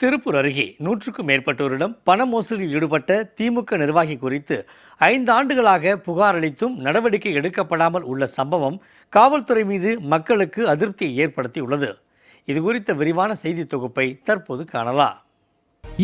திருப்பூர் அருகே நூற்றுக்கும் மேற்பட்டோரிடம் பண மோசடியில் ஈடுபட்ட திமுக நிர்வாகி குறித்து ஐந்து ஆண்டுகளாக புகார் அளித்தும் நடவடிக்கை எடுக்கப்படாமல் உள்ள சம்பவம் காவல்துறை மீது மக்களுக்கு அதிருப்தியை ஏற்படுத்தியுள்ளது. இது குறித்த விரிவான செய்தி தொகுப்பை தற்போது காணலாம்.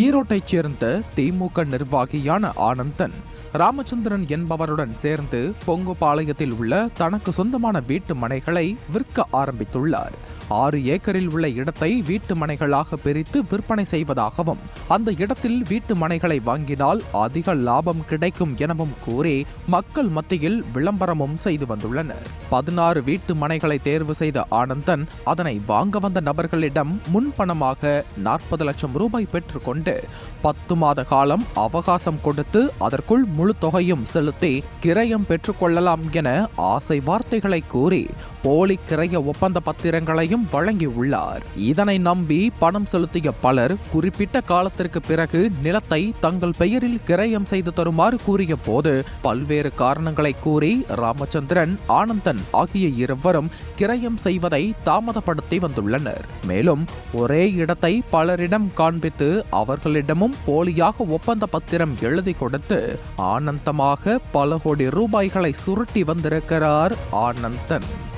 ஈரோட்டைச் சேர்ந்த திமுக நிர்வாகியான ஆனந்தன் ராமச்சந்திரன் என்பவருடன் சேர்ந்து பொங்குபாளையத்தில் உள்ள தனக்கு சொந்தமான வீட்டு மனைகளை விற்க ஆரம்பித்துள்ளார். ஆறு ஏக்கரில் உள்ள இடத்தை வீட்டு மனைகளாக பிரித்து விற்பனை செய்வதாகவும் அந்த இடத்தில் வீட்டு மனைகளை வாங்கினால் அதிக லாபம் கிடைக்கும் எனவும் கூறி மக்கள் மத்தியில் விளம்பரமும் செய்து வந்துள்ளனர். பதினாறு வீட்டு மனைகளை தேர்வு செய்த ஆனந்தன் அதனை வாங்க வந்த நபர்களிடம் முன்பணமாக நாற்பது லட்சம் ரூபாய் பெற்றுக்கொண்டு பத்து மாத காலம் அவகாசம் கொடுத்து அதற்குள் முழு தொகையும் செலுத்தி கிரயம் பெற்றுக்கொள்ளலாம் என ஆசை வார்த்தைகளை கூறி போலி கிரய ஒப்பந்த பத்திரங்களையும் வழங்கியுள்ளார். இதனை நம்பி பணம் செலுத்திய பலர் குறிப்பிட்ட காலத்திற்கு பிறகு நிலத்தை தங்கள் பெயரில் கிரயம் செய்து தருமாறு கூறிய போது பல்வேறு காரணங்களை கூறி ராமச்சந்திரன் ஆனந்தன் ஆகிய இருவரும் கிரயம் செய்வதை தாமதப்படுத்தி வந்துள்ளனர். மேலும் ஒரே இடத்தை பலரிடம் காண்பித்து அவர்களிடமும் போலியாக ஒப்பந்த பத்திரம் எழுதி கொடுத்து ஆனந்தமாக பல கோடி ரூபாய்களை சுருட்டி வந்திருக்கிறார் ஆனந்தன்.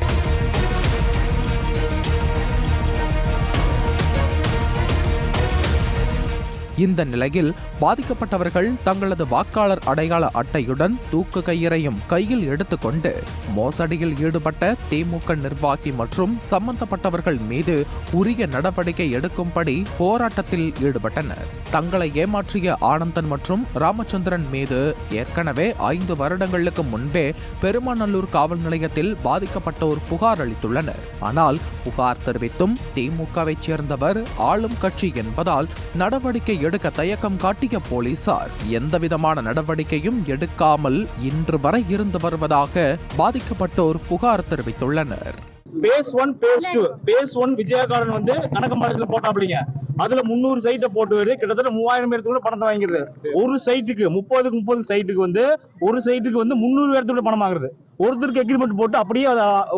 இந்த நிலையில் பாதிக்கப்பட்டவர்கள் தங்களது வாக்காளர் அடையாள அட்டையுடன் தூக்கு கயிறையும் கையில் எடுத்துக்கொண்டு மோசடியில் ஈடுபட்ட திமுக நிர்வாகி மற்றும் சம்பந்தப்பட்டவர்கள் மீது உரிய நடவடிக்கை எடுக்கும்படி போராட்டத்தில் ஈடுபட்டனர். தங்களை ஏமாற்றிய ஆனந்தன் மற்றும் ராமச்சந்திரன் மீது ஏற்கனவே ஐந்து வருடங்களுக்கு முன்பே பெருமாநல்லூர் காவல் நிலையத்தில் பாதிக்கப்பட்டோர் புகார் அளித்துள்ளனர். ஆனால் புகார் தெரிவித்தும் திமுகவைச் சேர்ந்தவர் ஆளும் கட்சி என்பதால் நடவடிக்கை எடுக்க தயக்கம் காட்டிய போலீசார் எந்தவிதமான நடவடிக்கையும் எடுக்காமல் இன்று வரை இருந்து வருவதாக பாதிக்கப்பட்டோர் புகார் தெரிவித்துள்ளனர். Phase one phase two phase one விஜயகாரன் வந்து கனகம்பாளத்துல போட்டாப்பிடிங்க அதுல முந்நூறு சைட்டை போட்டு வருது கிட்டத்தட்ட மூவாயிரம் பேருக்கு பணத்தை வாங்கிடுது. ஒரு சைட்டுக்கு முப்பதுக்கு முப்பது சைட்டுக்கு வந்து ஒரு சைட்டுக்கு வந்து முந்நூறு பேர்த்துக்கு பணம் வாங்குறது ஒருத்தருக்கு எக்ரிமெண்ட் போட்டு அப்படியே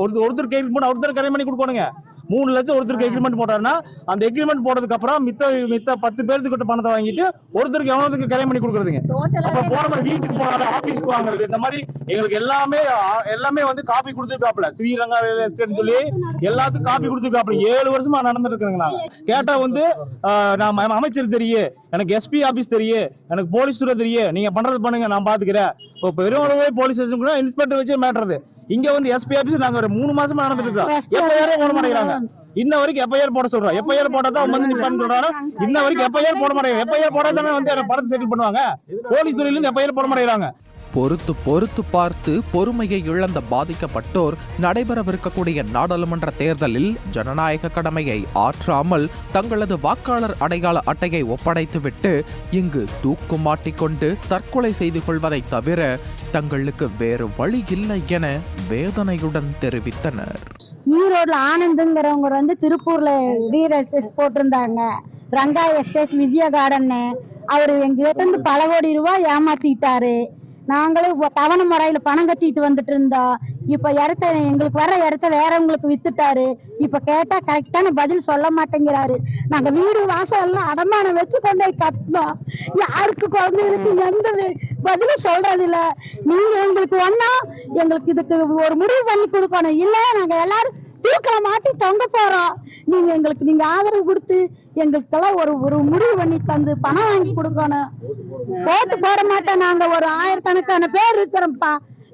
ஒரு ஒருத்தருக்கு எக்ரிமெண்ட் ஒருத்தர் கரை பண்ணி கொடுக்கணுங்க. மூணு லட்சம் ஒருத்தருக்கு எக்ரிமெண்ட் போட்டாருன்னா அந்த எக்ரிமெண்ட் போட்டதுக்கு அப்புறம் மித்த மித்த பத்து பேர்த்துக்கிட்ட பணத்தை வாங்கிட்டு ஒருத்தருக்கு எவ்வளவுக்கு கரை பண்ணி கொடுக்குறதுங்க. அப்ப போற மாதிரி வீட்டுக்கு போறாரு ஆபீஸ்க்கு வாங்குறது. இந்த மாதிரி எங்களுக்கு எல்லாமே எல்லாமே வந்து காப்பி கொடுத்துருக்காப்ல ஸ்ரீரங்கா ரியல் எஸ்டேட் சொல்லி எல்லாத்துக்கும் காப்பி கொடுத்துருக்காப்ல ஏழு வருஷமா நடந்துட்டு இருக்கிறேங்க நாங்க கேட்டா வந்து நான் அமைச்சர் தெரியும் எனக்கு எஸ்பி ஆபீஸ் தெரியும் எனக்கு போலீஸ் துறை தெரியும் நீங்க பண்றது பண்ணுங்க நான் பாத்துக்கிறேன். இப்போ பெருமளவு போலீஸ் ஸ்டேஷன் கூட இன்ஸ்பெக்டர் வச்சு மேட்டுறது இங்க வந்து எஸ்பி ஆபீஸ் நாங்க ஒரு மூணு மாசமா நடந்துட்டு இருக்கோம். எஃப்ஐஆர் போட மாட்டேங்கிறாங்க இன்ன வரைக்கும் எஃப்ஐஆர் போட சொல்றோம் எஃப்ஐஆர் போட்டா தான் வந்து நிப்பான்னு சொல்றாரு இன்ன வரைக்கும் எஃப்ஐஆர் போட மாட்டேங்கிறாங்க எஃப்ஐஆர் போட்டா தானே வந்து படத்தை செட்டில் பண்ணுவாங்க? போலீஸ் துறையில இருந்து எஃப்ஐஆர் போட மாட்டேங்கிறாங்க பொறுத்து பொறுத்து பார்த்து பொறுமையை இழந்த பாதிக்கப்பட்டோர் நடைபெறவிருக்கக்கூடிய நாடாளுமன்ற தேர்தலில் ஜனநாயக கடமையை ஆற்றாமல் தங்களது வாக்காளர் அடையாள அட்டையை ஒப்படைத்துவிட்டு இங்கு தூக்கு மாட்டிக்கொண்டு தற்கொலை செய்து கொள்வதை தவிர தங்களுக்கு வேறு வழி இல்லை என வேதனையுடன் தெரிவித்தனர். ஈரோடுல ஆனந்துங்கிறவங்க வந்து திருப்பூர்ல ரீர் போட்டிருந்தாங்க. ரங்கா எஸ்டேட் விஜய கார்டன் அவர் எங்கிட்ட இருந்து பல கோடி ரூபாய் ஏமாத்திட்டாரு. நாங்களும் தவணை முறையில பணம் கட்டிட்டு வந்துட்டு இருந்தோம் இப்ப இடத்த எங்களுக்கு வர இடத்த வேறவங்களுக்கு வித்துட்டாரு. இப்ப கேட்டா கரெக்டான பதில் சொல்ல மாட்டேங்கிறாரு. நாங்க வீடு வாசல் எல்லாம் அடமானம் வச்சு கொண்டு போய் கட்டினோம். யாருக்கு குழந்தைகளுக்கு எந்த பதிலும் சொல்றது இல்ல. நீங்க எங்களுக்கு ஒன்னா எங்களுக்கு இதுக்கு ஒரு முடிவு பண்ணி கொடுக்கணும். இல்ல நாங்க எல்லாரும் தூக்கல மாட்டி தொங்க போறோம். நீங்க எங்களுக்கு நீங்க ஆதரவு கொடுத்து எங்களுக்கெல்லாம் ஒரு ஒரு முடிவு பண்ணி தந்து பணம் வாங்கி கொடுக்கணும். ஓட்டு போட மாட்டோம் நாங்க. ஒரு ஆயிரக்கணக்கான பேர் இருக்கிறோம்ப்பா.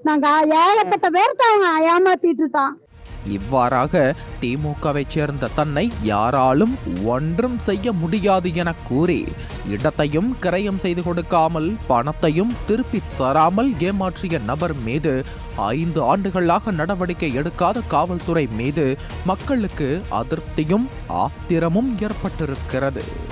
நாங்க ஏகப்பட்ட பேருக்கு அவங்க ஏமாத்திட்டு இருக்கோம் இவ்வாறாக திமுகவைச் சேர்ந்த தன்னை யாராலும் ஒன்றும் செய்ய முடியாது என கூறி இடத்தையும் கிரயம் செய்து கொடுக்காமல் பணத்தையும் திருப்பித் தராமல் ஏமாற்றிய நபர் மீது ஐந்து ஆண்டுகளாக நடவடிக்கை எடுக்காத காவல்துறை மீது மக்களுக்கு அதிருப்தியும் ஆத்திரமும் ஏற்பட்டிருக்கிறது.